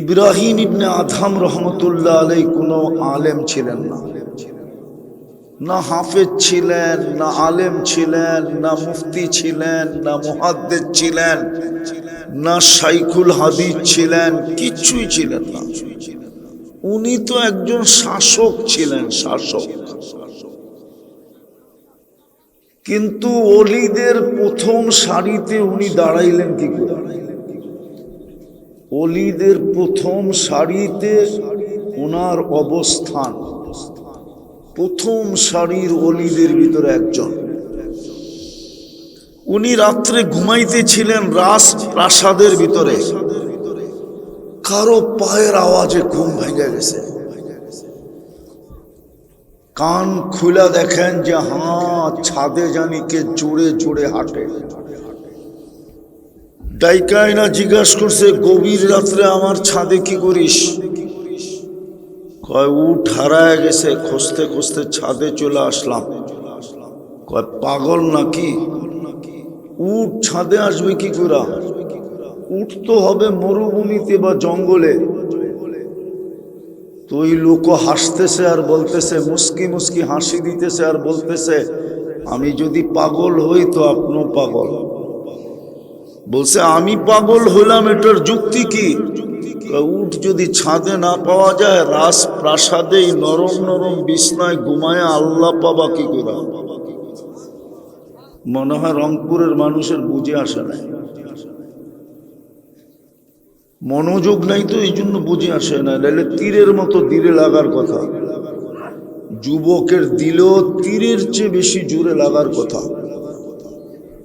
ইব্রাহিম ইবনে Adham রহমতুল্লাহ আলাই কোনো আলেম ছিলেন না। না হাফেজ ছিলেন, না আলেম ছিলেন, না মুফতি ছিলেন, না মুহাদ্দেদ ছিলেন, না সাইকুল হাদিস ছিলেন, কিছুই ছিলেন না। উনি তো একজন শাসক ছিলেন, শাসক। কিন্তু অলিদের প্রথম সারিতে উনি দাঁড়াইলেন কি করে? অলিদের প্রথম সারিতে ওনার অবস্থান। প্রথম সারির অলিদের ভিতরে একজন। উনি রাত্রে ঘুমাইতেছিলেন রাস প্রাসাদের ভিতরে। কারও পায়ের আওয়াজে ঘুম ভেঙে গেছে। কান খুলা দেখেন যে হ্যাঁ ছাদে জানি কে জোরে জোরে হাঁটে। ডাইকাইনা জিজ্ঞাসা করছে, গভীর রাত্রে আমার ছাদে কি করিস? কয়, উঠ, হারায় গেছে, খুঁজতে খুঁজতে ছাদে চলে আসলাম। কয়, পাগল নাকি? উঠ, ছাদে আসবে কি করে উঠ তো হবে মরুভূমিতে বা জঙ্গলে। তো ওই লোক হাসতেছে আর বলতেছে, মুস্কি মুস্কি হাসি দিতেছে আর বলতেছে, আমি যদি পাগল হই তো আপনিও পাগল। বলছে, আমি পাগল হলাম, এটার যুক্তি কি? উঠ যদি ছাদে না পাওয়া যায় রাস প্রাসাদে নরম নরম বিছনায় ঘুমায় আল্লাহ পাবা কি করে? মনে হয় রংপুরের মানুষের বুঝে আসে না মনোযোগ নাই তো, এই জন্য বুঝে আসে না নাহলে তীরের মতো দিলে লাগার কথা। যুবকের দিলেও তীরের চেয়ে বেশি জোরে লাগার কথা।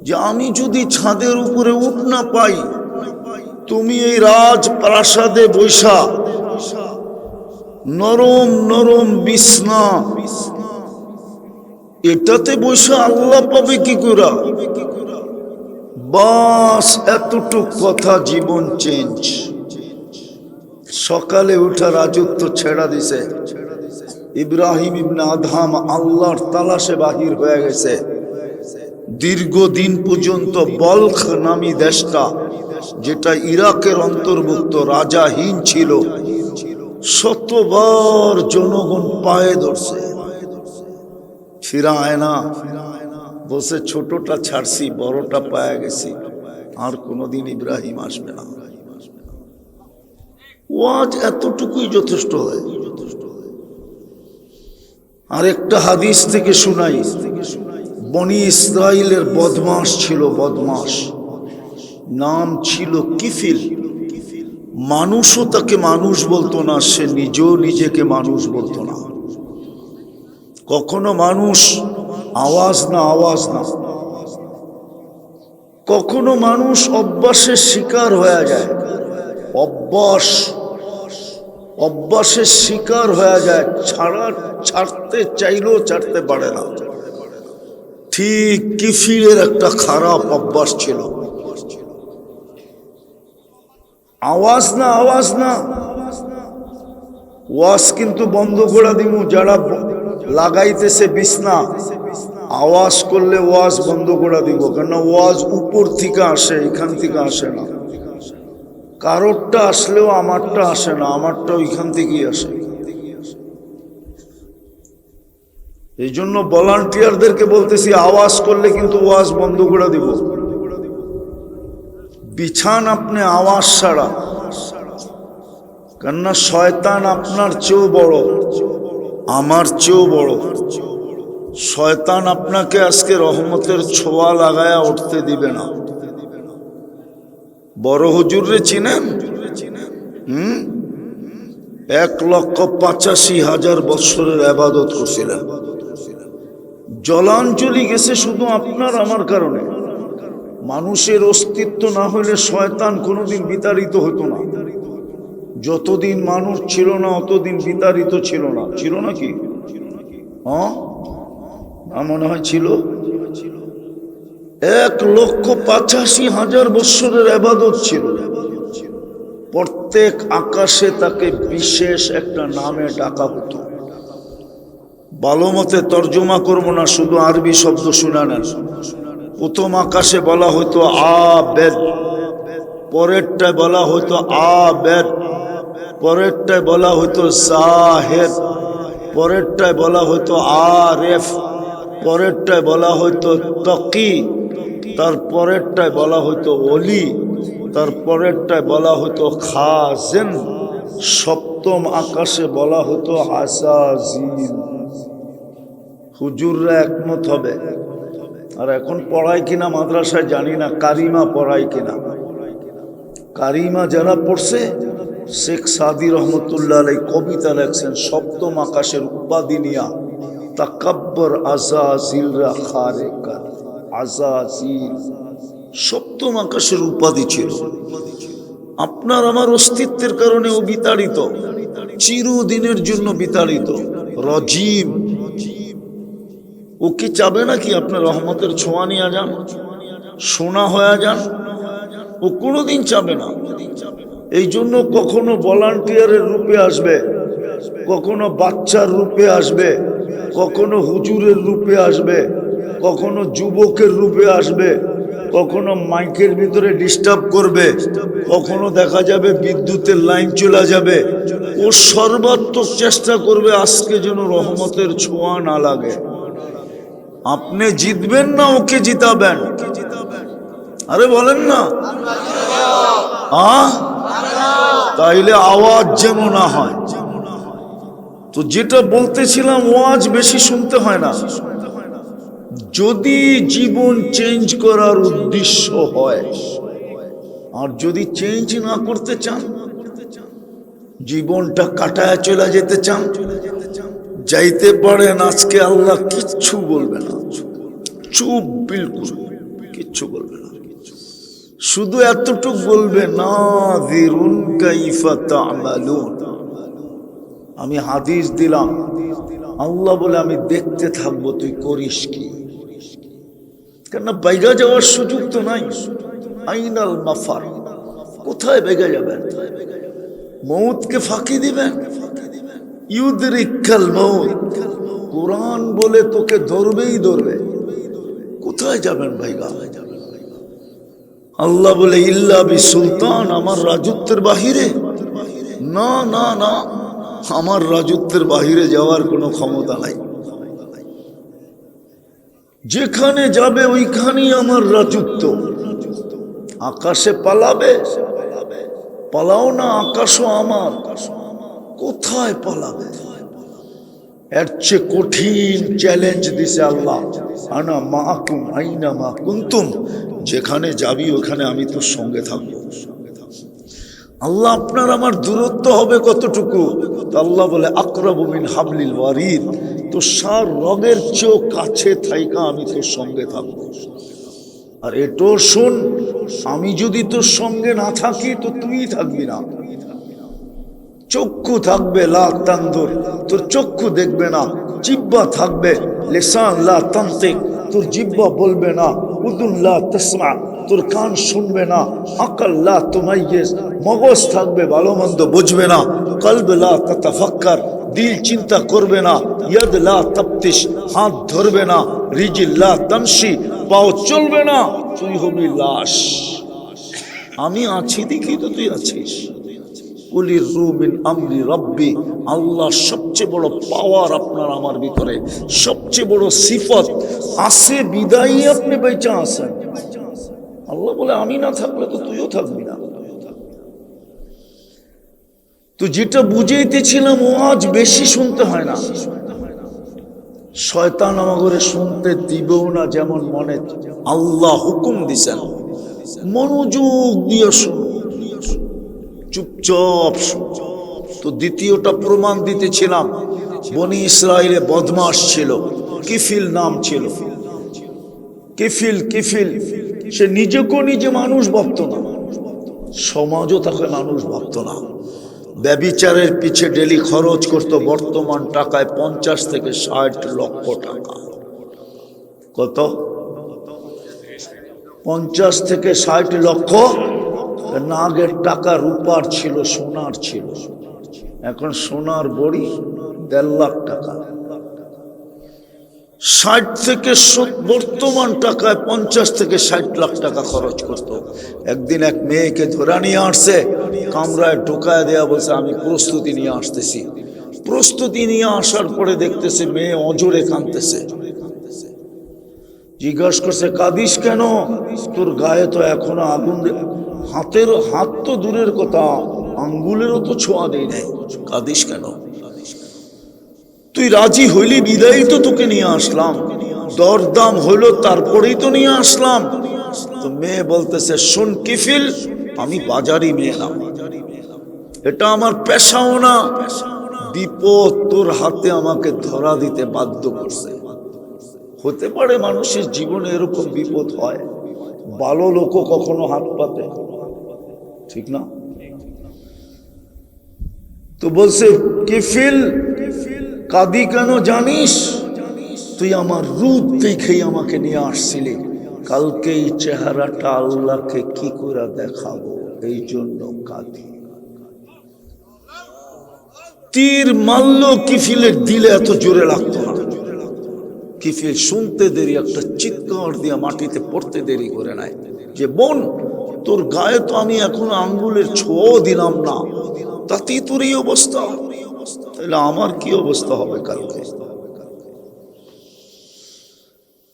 যে আমি যদি ছাদের উপরে উঠ না পাই, তুমি এই রাজ প্রাসাদে বৈশা। নরম নরম বিছনা। এটাতে বৈশা আল্লাহ পাবে কি করে? বাস, এতটুক কথা জীবন চেঞ্জ। সকালে উঠা রাজত্ব ছেড়া দিছে। ইব্রাহিম ইবনে আধাম আল্লাহর তালাশে বাহির হয়ে গেছে। দীর্ঘদিন পর্যন্ত বলখ নামী দেশটা, যেটা ইরাকের অন্তর্ভুক্ত রাজাহীন ছিল, শতবার জনগণ পায়ে ধরছে। ফিরা বসে ছোটটা ছাড়ছি, বড়টা পায়ে গেছি, আর কোনোদিন ইব্রাহিম আসবে না। ওয়াজ এতটুকুই যথেষ্ট হয়। আর একটা হাদিস থেকে শুনাই। বনি ইসরায়েলের বদমাস ছিল বদমাস নাম ছিল কিফিল। মানুষও তাকে মানুষ বলতো না, সে নিজেও নিজেকে মানুষ বলতো না। কখনো মানুষ আওয়াজ না আওয়াজ না। কখনো মানুষ অভ্যাসের শিকার হয়ে যায়। অভ্যাস, অভ্যাসের শিকার হয়ে যায়। ছাড়া ছাড়তে চাইলেও ছাড়তে পারে না। ঠিক কিফিরের একটা খারাপ অভ্যাস ছিল। আওয়াজ না আওয়াজ না। ওয়াজ কিন্তু বন্ধ করে দিব, যারা লাগাইতেছে বিছনা, আওয়াজ করলে ওয়াজ বন্ধ করে দিব কেন ওয়াজ উপর থেকে আসে, এখান থেকে আসে না। কারোরটা আসলেও আমারটা আসে না, আমারটা ওইখান থেকেই আসে। এই জন্য ভলান্টিয়ারদেরকে বলতেছি, আওয়াজ করলে কিন্তু ওয়াজ বন্ধ করে দিব। বিছান আপনি আওয়াজ ছাড়া। কেননা শয়তান আপনার চেয়েও বড়, আমার চেয়েও বড়। শয়তান আপনাকে আজকে রহমতের ছোঁয়া লাগায়া উঠতে দিবে না। বড় হুজুরে চিনেন? হুম? এক লক্ষ পঁচাশি হাজার বৎসরের আবাদত করছিলেন। জলাঞ্জলি গেছে শুধু আপনার, আমার কারণে। মানুষের অস্তিত্ব না হলে শয়তান কোনোদিন বিতাড়িত হতো না। যতদিন মানুষ ছিল না, অতদিন বিতাড়িত ছিল না। ছিল না কি হ্যাঁ মনে হয় ছিল। এক লক্ষ পঁচাশি হাজার বৎসরের আবাদত ছিল। প্রত্যেক আকাশে তাকে বিশেষ একটা নামে ডাকা হতো। ভালো মতে তর্জমা করব না, শুধু আরবি শব্দ শুনে নেন প্রথম আকাশে বলা হতো আ বেদ, পরেরটায় বলা হতো আ বেদ, পরেরটায় বলা হতো জাহেদ পরেরটায় বলা হতো আরেফ পরেরটায় বলা হতো তকি তার পরেরটায় বলা হতো অলি তার পরেরটায় বলা হতো খাজেন, সপ্তম আকাশে বলা হতো আসাজিল হুজুররা একমত হবে। আর এখন পড়ায় কিনা মাদ্রাসায় জানি না, কারিমা পড়ায় কিনা। কারিমা যারা পড়ছে, শেখ সাদি রহমতুল্লাহ আলাই কবিতা লেখছেন, সপ্তম আকাশের উপাধি নিয়া তাকাব্বর আজাজিলরা খারে আজাজিল। সপ্তম আকাশের উপাধি ছিল। আপনার আমার অস্তিত্বের কারণে ও বিতাড়িত, চিরদিনের জন্য বিতাড়িত রজিম ও কি চাবে নাকি আপনার রহমতের ছোঁয়া নিয়ে যান সোনা হয়ে যান ও কোনোদিন চাবে না। এই জন্য কখনো ভলান্টিয়ারের রূপে আসবে, কখনো বাচ্চার রূপে আসবে, কখনো হুজুরের রূপে আসবে, কখনো যুবকের রূপে আসবে, কখনো মাইকের ভিতরে ডিস্টার্ব করবে, কখনো দেখা যাবে বিদ্যুতের লাইন চলে যাবে। ও সর্বাত্মক চেষ্টা করবে আজকে যেন রহমতের ছোঁয়া না লাগে। আপনি জিতবেন না, ওকে জিতাবেন। আরে বলেন না। আহ? তাইলে আওয়াজ যেন না হয়। তো যেটা বলতেছিলাম, ওয়াজ বেশি শুনতে হয় না। যদি জীবন চেঞ্জ করার উদ্দেশ্য হয়, আর যদি চেঞ্জ না করতে চান, জীবনটা কাটায় চলে যেতে চান যাইতে পারেন আজকে আল্লাহ কিচ্ছু বলবে না। চুপ, বিলকুল কিচ্ছু বলবে না। শুধু এতটুক বলবে না আমি হাদিস দিলাম। আল্লাহ বলে, আমি দেখতে থাকব, তুই করিস কি? কেন বাইগা যাওয়ার সুযোগ তো নাই। আইনাল মাফার, কোথায় বেগা যাবেন? মৌতকে ফাঁকি দিবেন? কোরআন বলে তোকে ধরবেই ধরবে। কোথায় যাবেন ভাইগা আল্লাহ বলে, ইল্লা বি সুলতান, আমার রাজত্বের বাহিরে। না না না, আমার রাজত্বের বাহিরে যাওয়ার কোনো ক্ষমতা নাই। যেখানে যাবে ওইখানেই আমার রাজত্ব। আকাশে পালাবে, পালাও না, আকাশও আমার। কোথায় পালাবে? এর চেয়ে কঠিন চ্যালেঞ্জ দিছে আল্লাহ। আনা মাকুম, আইনা মা কুন্তুম, যেখানে যাবি ওখানে আমি তোর সঙ্গে থাকব। আল্লাহ, আপনার আমার দূরত্ব হবে কতটুকু? আল্লাহ বলে আক্রমিন হাবলিল ওয়ারিদ তো সার রগের চেয়েও কাছে থাইকা আমি তোর সঙ্গে থাকব। আর এটো শোন, আমি যদি তোর সঙ্গে না থাকি, তো তুই থাকবি না। চক্ষু থাকবে লা তোর চক্ষু দেখবে না, জিব্বা থাকবে লেসান লা তান্তিক। তোর জিব্বা বলবে না, উদুন লা তসমা। তোর কান শুনবে না, আকল লা তুমাইয়েস মগজ থাকবে ভালো মন্দ, বুঝবে না। কলব লা তাতাফাক্কার, দিল চিন্তা করবে না, ইয়াদ লা তাপ্তিস হাত ধরবে না, রিজিল লা তামশি পাও চলবে না, তুই হবি লাশ। আমি আছি দেখি তো তুই আছিস। আল্লাহ সবচেয়ে বড় পাওয়ার আপনার আমার ভিতরে, সবচেয়ে বড় সিফত। আছে বিদায়ী আপনি বেঁচে আছেন। আল্লাহ বলে, আমি না থাকলে তো তুইও থাকবি না। তো যেটা বুঝাইতেছিলাম ও আজ বেশি শুনতে হয় না। শয়তান আমাগরে শুনতে দিবেও না যেমন মনে, আল্লাহ হুকুম দিছেন। মনোযোগ দিয়ে শুনো চুপচাপ তো দ্বিতীয়টা প্রমাণ দিতেছিলাম। বনি ইসরায়েলে বদমাস ছিল, কিফিল নাম ছিল। কিফিল কিফিল, সে নিজেকেও নিজে মানুষ ভাবত না। সমাজও তাকে মানুষ ভাবত না। ব্যবিচারের পিছে ডেলি খরচ করত বর্তমান টাকায় পঞ্চাশ থেকে ষাট লক্ষ টাকা। কত? পঞ্চাশ থেকে ষাট লক্ষ নাগের টাকা রূপার ছিল, সোনার ছিল। এখন সোনার বড়ি দেড় লাখ টাকা। ষাট থেকে বর্তমান টাকায় পঞ্চাশ থেকে ষাট লাখ টাকা খরচ করত। একদিন এক মেয়েকে ধরা নিয়ে আসছে, কামরায় ঢোকায় দেয়া বলছে, আমি প্রস্তুতি নিয়ে আসতেছি। প্রস্তুতি নিয়ে আসার পরে দেখতেছে মেয়ে অজরে কাঁদতেছে। জিজ্ঞাসা করছে, কাঁদিস কেন? তোর গায়ে তো এখনও আগুন হাতের হাত তো দূরের কথা আঙ্গুলেরও তো ছোঁয়া দেয় নাই কাঁদিস কেন? তুই রাজি হইলি বিদায়ী তো তোকে নিয়ে আসলাম। দরদাম হইল তারপরেই তো নিয়ে আসলাম। তো মেয়ে বলতেছে শোন কিফিল আমি বাজারই মেয়ে না। এটা আমার পেশাও না। বিপদ তোর হাতে আমাকে ধরা দিতে বাধ্য করছে। হতে পারে মানুষের জীবনে এরকম বিপদ হয়। ভালো লোকও কখনো হাত পাতে ঠিক না? তো বলছে, কিফিল, কাদি কেন জানিস? তুই আমার রূপ দেখেই আমাকে নিয়ে আসছিলি। কালকে এই চেহারাটা আল্লাহকে কি করে দেখাবো? এই জন্য কাঁদি। তীর মারল কিফিলের দিলে এত জোরে লাগতো কিফিল শুনতে দেরি, একটা চিৎকার দিয়ে মাটিতে পড়তে দেরি করে নাই যে বোন তোর গায়ে তো আমি এখন আঙ্গুলের ছোঁয়াও দিলাম না। তাতেই তোর এই অবস্থা। তাহলে আমার কি অবস্থা হবে কালকে?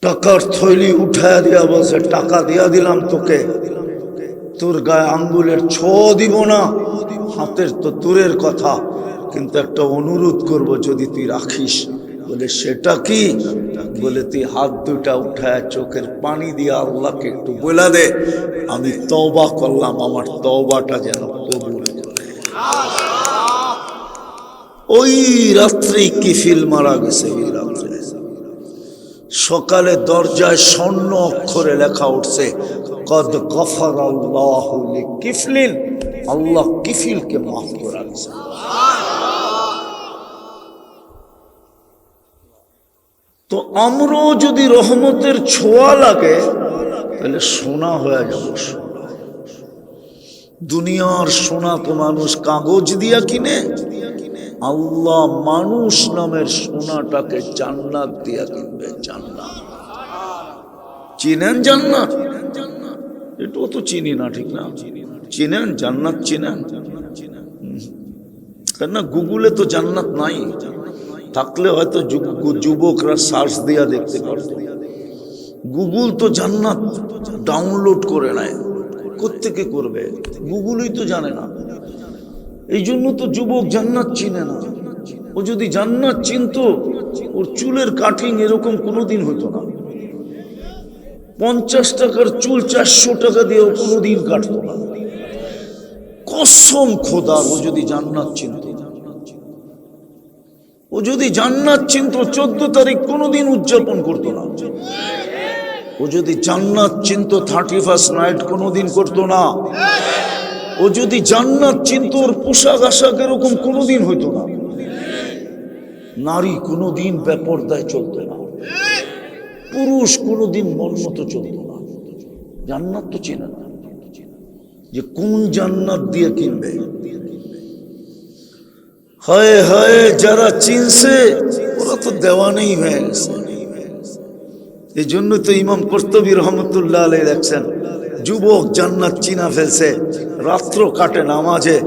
টাকার থৈলি উঠায় দিয়া বলছে, টাকা দিয়া দিলাম তোকে। তোর গায়ে আঙ্গুলের ছো দিব না। হাতের তো দূরের কথা। কিন্তু একটা অনুরোধ করব যদি তুই রাখিস। বলে, সেটা কি? বলে, তুই হাত দুটা উঠায় চোখের পানি দিয়ে আল্লাহকে একটু বলে দে, আমি তবা করলাম, আমার তবাটা যেন কবুল ওই রাত্রেই কিফিল মারা গেছে ওই রাত্রে। সকালে দরজায় স্বর্ণ অক্ষরে লেখা উঠছে, কদ গফর আল্লাহ কিফলিন আল্লাহ কিফিলকে মাফ করে তো আমরাও যদি রহমতের ছোঁয়া লাগে, তাহলে সোনা হয়ে যাব দুনিয়ার সোনা তো মানুষ কাগজ দিয়া কিনে, আল্লাহ মানুষ নামের সোনাটাকে জান্নাত দিয়া কিনবে, জান্নাত। চিনেন জান্নাত? এটাও তো চিনি না, ঠিক না? চিনেন জান্নাত, চিনেন। কেননা গুগলে তো জান্নাত নাই। থাকলে হয়তো যুবকরা সার্চ দিয়া দেখতে পারত। গুগল তো জান্নাত ডাউনলোড করে নেয়। কোত্থেকে করবে? গুগলই তো জানে না। এই জন্য তো যুবক জান্নাত চিনে না। ও যদি জান্নাত চিনতো, ওর চুলের কাটিং এরকম কোনোদিন হতো না। পঞ্চাশ টাকার চুল চারশো টাকা দিয়েও কোনোদিন কাটতো না। কসম খোদা, ও যদি জান্নাত চিনত। ও যদি জান্নাত চিনত চোদ্দ তারিখ কোনোদিন উদযাপন করতো না। ও যদি জান্নাত চিনত থার্টি ফার্স্ট নাইট কোনোদিন করতো না। ও যদি জান্নাত চিনত ওর পোশাক আশাক এরকম কোনোদিন হইতো না। নারী কোনোদিন বেপরদায় চলতো না। পুরুষ কোনোদিন মন মতো চলতো না। জান্নাত তো চেনে না। যে কোন জান্নাত দিয়ে কিনবে? হয় হয়, যারা চিনছে, ওরা তো দেওয়ানেই হয়ে গেছে। এই জন্য তো ইমাম কর্তবী রহমতুল্লাহ আলাই দেখছেন, যুবক জান্নাত চিনা ফেলছে, রাত্র কাটে নামাজে,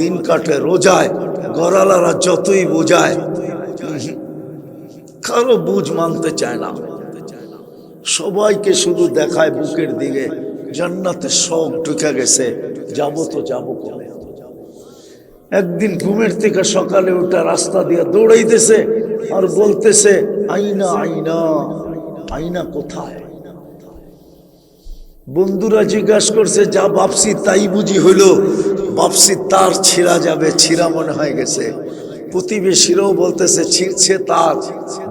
দিন কাটে রোজায়, গড়ালারা যতই বোঝায়, কারও বুঝ মানতে চায় না। সবাইকে শুধু দেখায় বুকের দিকে জান্নাতে শখ ঢুকে গেছে, যাব তো যাব কবে? একদিন ঘুমের থেকে সকালে ওটা রাস্তা দিয়ে দৌড়াইতেছে আর বলতেছে, আইনা আইনা আইনা কোথায়? বন্ধুরা জিজ্ঞাসা করছে, যা বাপসি তাই বুঝি হইল, বাপসি তার ছিঁড়া যাবে, ছিঁড়া মনে হয়ে গেছে। প্রতিবেশীরাও বলতেছে, ছিঁড়ছে তার।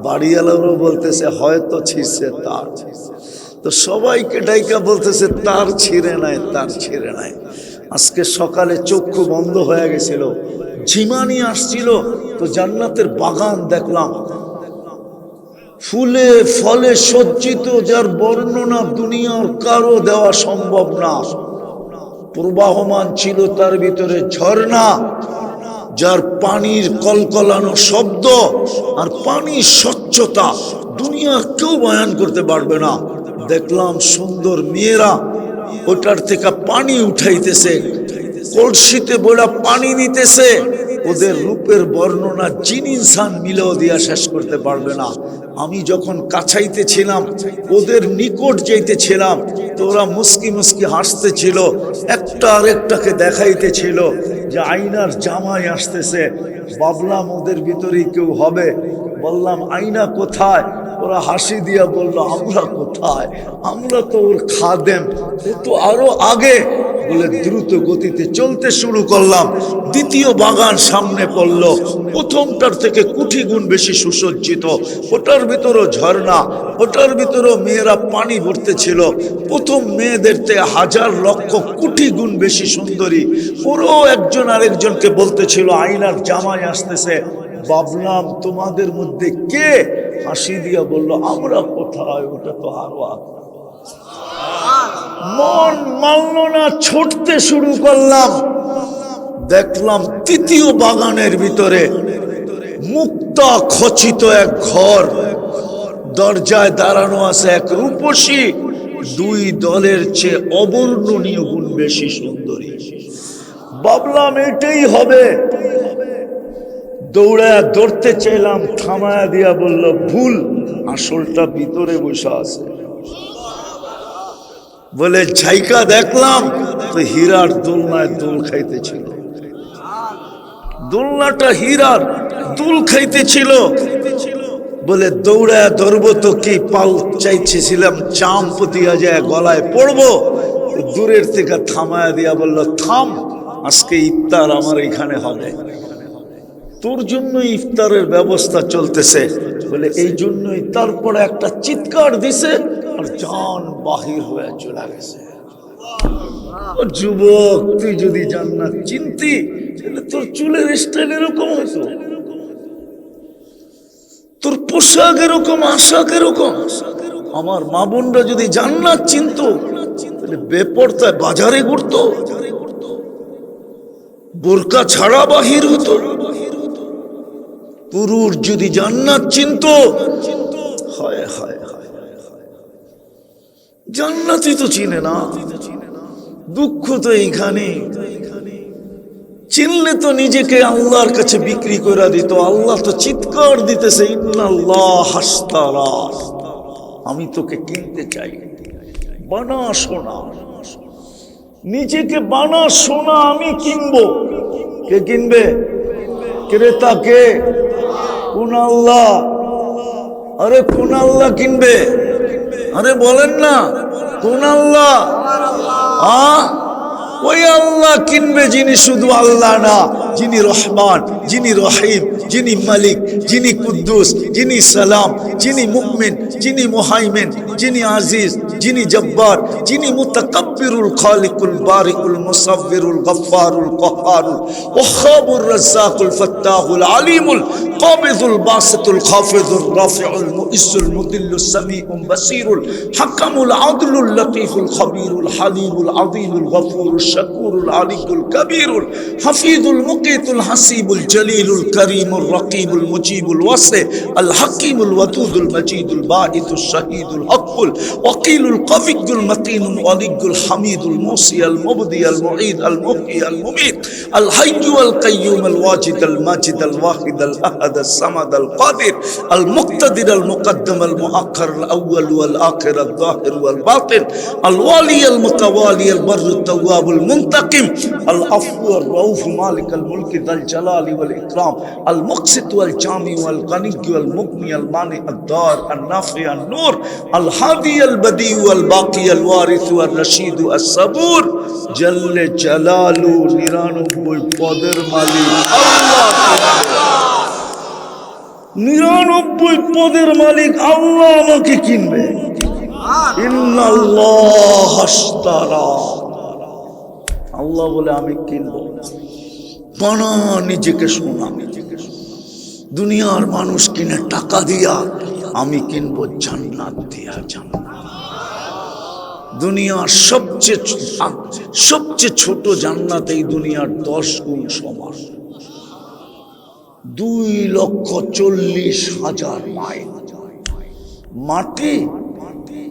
বাড়িওয়ালারও বলতেছে, হয়তো ছিঁড়ছে তার। তো সবাইকে ডাইকা বলতেছে, তার ছিঁড়ে নাই, তার ছিঁড়ে নাই। আজকে সকালে চক্ষু বন্ধ হয়ে গেছিল। ঝিমানি আসছিল, তো জান্নাতের বাগান দেখলাম। ফুলে ফলে সজ্জিত, যার বর্ণনা দুনিয়ার কারও দেওয়া সম্ভব না। প্রবাহমান ছিল তার ভিতরে ঝর্ণা, যার পানির কলকলানো শব্দ আর পানির স্বচ্ছতা দুনিয়া কেউ বয়ান করতে পারবে না। দেখলাম সুন্দর মেয়েরা ওটার থেকে পানি উঠাইতেছে। কলসিতে বড়া পানি নিতেছে। ওদের রূপের বর্ণনা জিন ইনসান মিলেও দিয়া শেষ করতে পারবে না। আমি যখন কাছাইতেছিলাম, ওদের নিকট যাইতেছিলাম, তো ওরা মুস্কি মুস্কি হাসতেছিল, একটা আরেকটাকে দেখাইতেছিল যে আইনার জামাই আসতেছে। ভাবলাম ওদের ভিতরেই কেউ হবে। বললাম আইনা কোথায়? ওরা হাসি দিয়া বলল, আমরা কোথায়? আমরা তো ওর খাদেম। ও তো আরও আগে। বলে দ্রুত গতিতে চলতে শুরু করলাম। দ্বিতীয় বাগান সামনে পড়ল। প্রথমটার থেকে কুঠি গুণ বেশি সুসজ্জিত। ওটার ভিতরও ঝর্ণা, ওটার ভিতরও মেয়েরা পানি ভরতে ছিল প্রথম মেয়েদের থেকে হাজার লক্ষ কোটি গুণ বেশি সুন্দরী। ওরও একজন আরেকজনকে বলতেছিল আইনার জামাই আসতেছে। ভাবলাম তোমাদের মধ্যে কে হাসি দিয়া বলল, আমরা কোথায়? ওটা তো আরও মন মানল না, ছুটতে শুরু করলাম। দেখলাম তৃতীয় বাগানের ভিতরে মুক্তা খচিত এক ঘর। দরজায় দাঁড়ানো আছে এক রূপসী। দুই দলের চেয়ে অবর্ণনীয় গুণ বেশি সুন্দরী। ভাবলাম এটাই হবে। দৌড়ায় ধরতে চাইলাম, থামায়া দিয়া বলল, ভুল, আসলটা ভিতরে বসে আছে। বলে, ঝাইকা দেখলাম, তো হীরার দোলনায় দোল খাইতেছিল। দোলনাটা হীরার দুল খাইতেছিল। বলে, দৌড়ায় ধরবো তো কি, পাল চাইছেছিলাম চাম দিয়া যায় গলায় পড়ব। দূরের থেকে থামায়া দিয়া বলল, থাম, আজকে ইফতার আমার এখানে হবে। তোর জন্য ইফতারের ব্যবস্থা চলতেছে। বলে, এই জন্যই তারপরে একটা চিৎকার দিছে আর জান বাহির হয়ে চলে গেছে। যুবক, তুই যদি জান্নাত চিনতি, তাহলে তোর চুলের স্টাইল এরকম হতো। তোর পোশাক এরকম, আশাক এরকম। আমার মা বোনরা যদি জান্নাত চিনতো, তাহলে বেপরতায় বাজারে ঘুরতো। বোরকা ছাড়া বাহির হতো। পুরুষ যদি জান্নাত চিনত, হায় হায় হায় জান্নাতই তো চিনে না। দুঃখ তো এইখানে। চিনলে তো নিজেকে আল্লাহর কাছে বিক্রি করে দিত। আল্লাহ তো চিৎকার দিতেছে আমি তোকে কিনতে চাই। বানা সোনা। নিজেকে বানা সোনা আমি কিনবো। কে কিনবে? ক্রেতা কে? কোন আল্লাহ? আরে কোন আল্লাহ কিনবে? আরে বলেন না, কোন আল্লাহ? ওই আল্লাহ কিনবে যিনি শুধু আল্লাহ না। যিনি রহমান, যিনি রহিম, যিনি মালিক, যিনি কুদ্দুস, যিনি সালাম, যিনি মুকমিন যিনি মুহাইমিন, যিনি আজিজ, যিনি জব্বার, যিনি মুতাকাব্বিরুল খালিকুল বারিকুল মুসাব্বিরুল গফফারুল কহ্হারুল ওয়াহাবুর রাজ্জাকুল ফাত্তাহুল আলিমুল কাবিদুল বাসিতুল খাফিদুর রাফিউল মুইসুল মুদিল্লুস সামিউল বাসিরুল হাকামুল আদলুল লতীফুল খবীরুল হালিমুল আযীমুল গফুরুল শাকুরুল আলিকুল কবীরুল হাফিজুল মুকিতুল হাসিবুল জলিলুল করিমুল রকিবুল মুজিবুল ওয়াসি আল হাকিমুল ওয়াদুদুল মজিদুল বাঈতুল শাহীদুল হকুল ওয়াকিলুল কবিয়ুল মতিনুল ওয়ালিয়ুল হামিদুল মুসি আল মুবদি আল মুঈদ আল মুহয়ি আল মুমীত আল হাইয়্যু আল কাইয়্যুম আল ওয়াজিদ আল মাজিদ আল ওয়াহিদ আল আহাদ আল সামাদ আল কাদির আল মুক্তাদির আল মুকদ্দম আল মুআক্খার আল আউয়াল ওয়াল আখির আল যাহির ওয়াল বাতিন আল ওয়ালি আল মুতাওয়ালি আল বর التواب المنتقم العفو الرؤوف مالك الملك মুলকি দাল জালালি ওয়াল ইকরাম, আল মুকসিত ওয়াল জামি ওয়াল কানি ওয়াল মুগনি আল মানি আদ দার, আন নাফি আন নূর, আল হাদি আল নিরানব্বই পদের মালিক। আল্লাহ আমাকে কিনবে। আল্লাহ বলে আমি কিনবো। না বানা, নিজেকে শোনা দুনিয়ার মানুষ কিনে টাকা দিয়া আমি কিনবো জান্নাত দিয়া জান্নাত। দুনিয়ার সবচেয়ে সবচেয়ে ছোট জান্নাত এই দুনিয়ার দশ গুণ সমান। দুই লক্ষ চল্লিশ হাজার মাইল। মাটি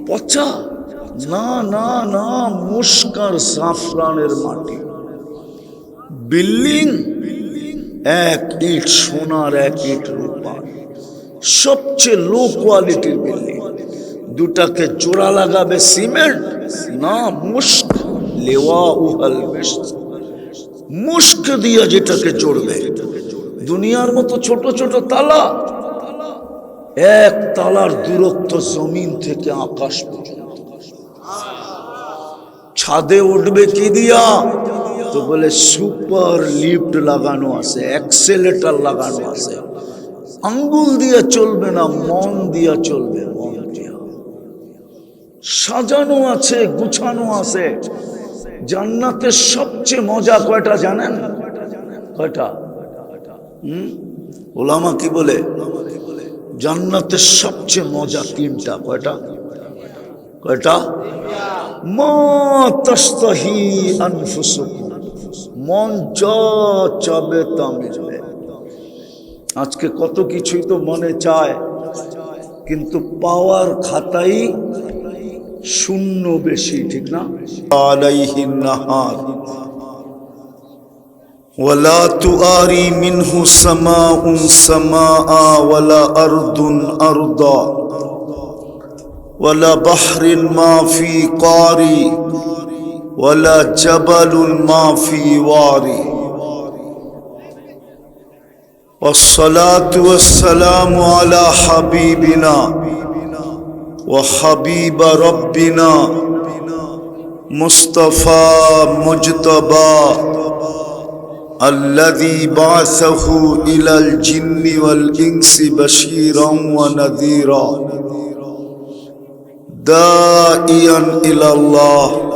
পচা? না না না, মুস্কার জাফরানের মাটি। বিল্ডিং, এক ইট সোনার, এক ইট রূপার সবচেয়ে লো কোয়ালিটির বিল্ডিং। দুটাকে জোড়া লাগাবে সিমেন্ট, না মুস্ক লেওয়া উহাল মুস্ক দিয়া যেটাকে জড়বে, দুনিয়ার মতো ছোট ছোট তালা। এক তালার দূরত্ব জমিন থেকে আকাশ পর্যন্ত। ছাদে উঠবে কি দিয়া? তো বলে সুপার লিফট লাগানো আছে, অ্যাক্সেলেটার লাগানো আছে। আঙ্গুল দিয়া চলবে না, মন দিয়া চলবে, মন দিয়া। সাজানো আছে, গুছানো আছে। জান্নাতের সবচেয়ে মজা কয়টা জানেন? কয়টা? হুম? ওলামা কি বলে? জান্নাতের সবচেয়ে মজা তিনটা, কয়টা? কয়টা? মা তাস্তাহি আনফুসুকুম মন যা চাবে তা মিলবে আজকে কত কিছুই তো মনে চায় কিন্তু পাওয়ার খাতাই শূন্য বেশি ঠিক না আলাইহিন নাহার ولا تؤاري منه سماء سماء ولا أرض أرضا ولا بحر ما في قاري ولا جبل ما في واري. والصلاة والسلام على حبيبنا وحبيب ربنا مصطفى مجتبى الذي بعثه إلى الجن والإنس بشيرا ونذيرا. دائيا إلى الله.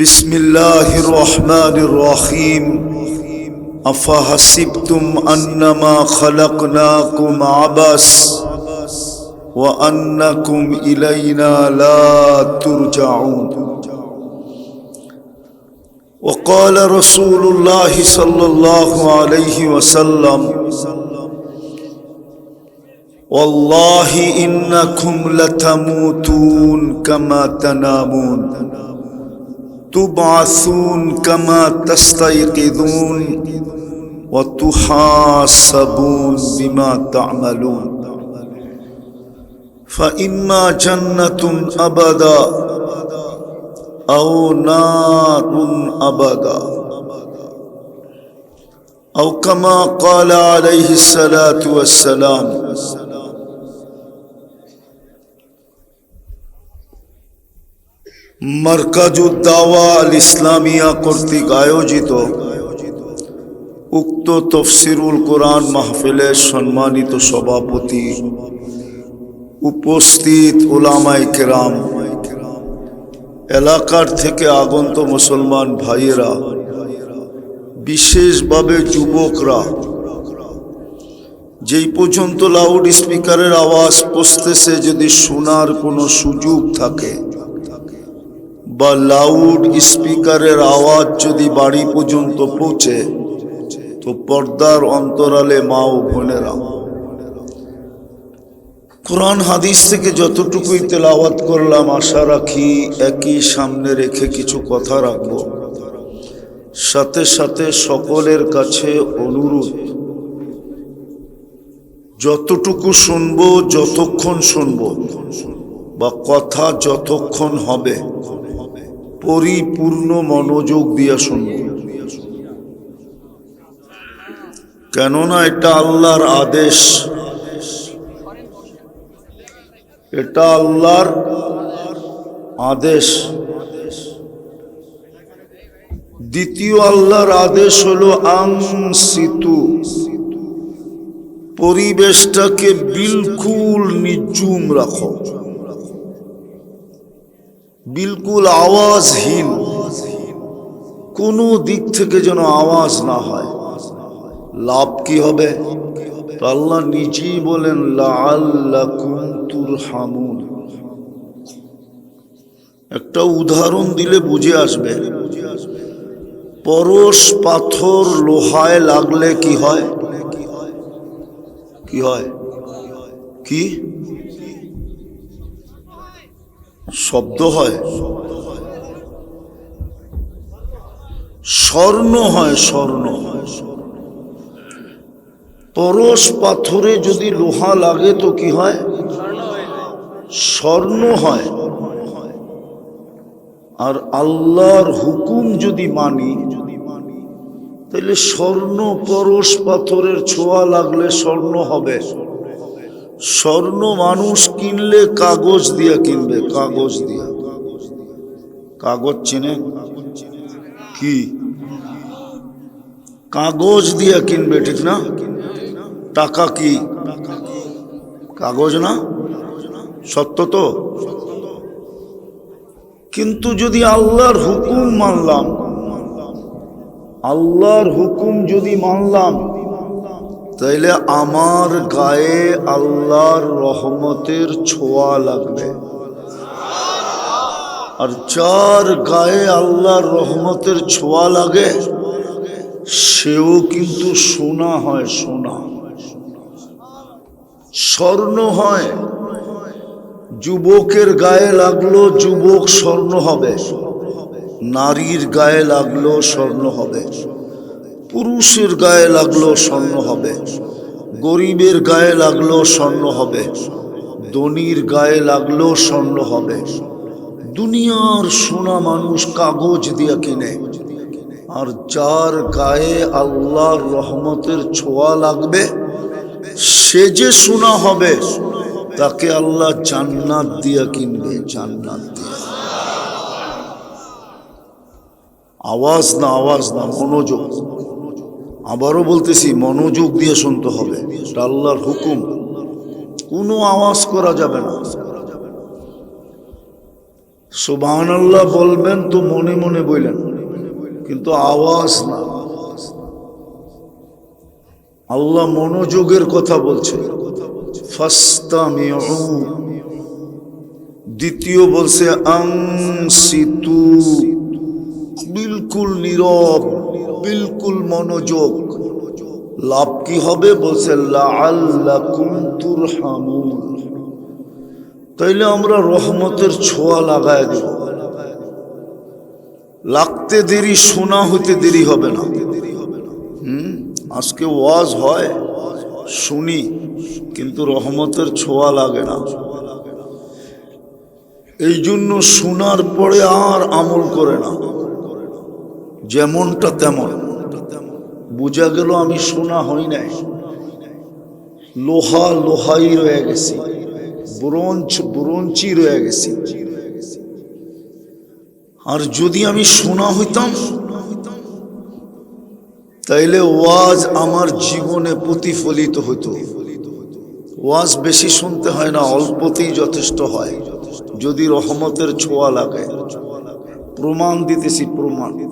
بسم الله الرحمن الرحيم أفحسبتم أنما خلقناكم عبس وأنكم إلينا لا ترجعون وقال رسول الله صلى الله عليه وسلم والله إنكم لتموتون كما تنامون تبعثون كما تستيقظون وتحاسبون بما تعملون. فإما جنة أبدا أو نار أبدا أو كما قال عليه الصلاة والسلام মার্কাজুদ্দাওয়া আল ইসলামিয়া কর্তৃক আয়োজিত উক্ত তফসিরুল কোরআন মাহফিলের সম্মানিত সভাপতি উপস্থিত ওলামাই কেরাম, এলাকার থেকে আগন্ত মুসলমান ভাইয়েরা, বিশেষভাবে যুবকরা, যেই পর্যন্ত লাউড স্পিকারের আওয়াজ পৌঁছতেছে যদি শোনার কোনো সুযোগ থাকে বা লাউড স্পিকারের আওয়াজ যদি বাড়ি পর্যন্ত পৌঁছে, তো পর্দার অন্তরালে মা ও বোনেরা। কোরআন হাদিস থেকে যতটুকুই তেলাওয়াত করলাম, আশা রাখি একই সামনে রেখে কিছু কথা রাখব। সাথে সাথে সকলের কাছে অনুরোধ, যতটুকু শুনব, যতক্ষণ শুনব বা কথা যতক্ষণ হবে পরিপূর্ণ মনোযোগ দিয়া শুনব। কেননা এটা আল্লাহর আদেশ। এটা আল্লাহর আদেশ। দ্বিতীয় আল্লাহর আদেশ হলো আং সিতু পরিবেশটাকে বিলকুল নিজুম রাখো। বিলকুল আওয়াজহীন। কোনো দিক থেকে যেন আওয়াজ না হয়। লাভ কি হবে? আল্লাহ নিজেই বলেন তুরহামুন। একটা উদাহরণ দিলে বুঝে আসবে। পরশ পাথর লোহায় লাগলে কি হয় কি হয়? কি হয়? কি? শব্দ হয়। স্বর্ণ হয়, স্বর্ণ। পরশ পাথরে যদি লোহা লাগে তো কি হয়? স্বর্ণ হয়। আর আল্লাহর হুকুম যদি মানি তাহলে স্বর্ণ, পরশ পাথরের ছোঁয়া লাগলে স্বর্ণ হবে। স্বর্ণ মানুষ কিনলে কাগজ দিয়া কিনবে, কাগজ দিয়া। কাগজ চিনে? কি? কাগজ দিয়া কিনবে, ঠিক না? টাকা কি? কাগজ না? সত্য তো? কিন্তু যদি আল্লাহর হুকুম মানলাম, আল্লাহর হুকুম যদি মানলাম তাইলে আমার গায়ে আল্লাহর রহমতের ছোঁয়া লাগবে। আর যার গায়ে আল্লাহর রহমতের ছোঁয়া লাগে, সেও কিন্তু সোনা হয় সোনা। স্বর্ণ হয়, যুবকের গায়ে লাগল যুবক স্বর্ণ হবে, নারীর গায়ে লাগল স্বর্ণ হবে। পুরুষের গায়ে লাগল স্বর্ণ হবে, গরিবের গায়ে লাগল স্বর্ণ হবে, ধনির গায়ে লাগল স্বর্ণ হবে। দুনিয়ার সোনা মানুষ কাগজ দিয়া কিনে, আর যার গায়ে আল্লাহর রহমতের ছোঁয়া লাগবে, সে যে সোনা হবে, তাকে আল্লাহ জান্নাত দিয়া কিনবে, জান্নাত দিয়া। আওয়াজ না আওয়াজ না, মনোযোগ। আবারও বলতেছি, মনোযোগ দিয়ে শুনতে হবে। আল্লাহর হুকুম। কোনো আওয়াজ করা যাবে না। সুবাহান আল্লাহ বলবেন তো মনে মনে বললেন কিন্তু আওয়াজ না। আল্লাহ মনোযোগের কথা বলছে। দ্বিতীয় বলছে, আংসিতু। বিলকুল নীরব, বিলকুল মনোযোগ। লাভ কি হবে? বলছে তাইলে আমরা রহমতের ছোঁয়া লাগায় দেব। লাগতে দেরি, শোনা হইতে দেরি হবে না। হুম? আজকে ওয়াজ হয়, শুনি, কিন্তু রহমতের ছোঁয়া লাগে না। এই জন্য শোনার পরে আর আমল করে না। যেমনটা তেমন। বোঝা গেল আমি শোনা হই নাই। লোহা লোহাই রয়ে গেছি। ব্রোঞ্চ ব্রোঞ্চি রয়ে গেছি। আর যদি আমি শোনা হইতাম, তাইলে ওয়াজ আমার জীবনে প্রতিফলিত হতো ওয়াজ বেশি শুনতে হয় না, অল্পতেই যথেষ্ট হয়। যদি রহমতের ছোঁয়া লাগে। প্রমাণ দিতেছি, প্রমাণ।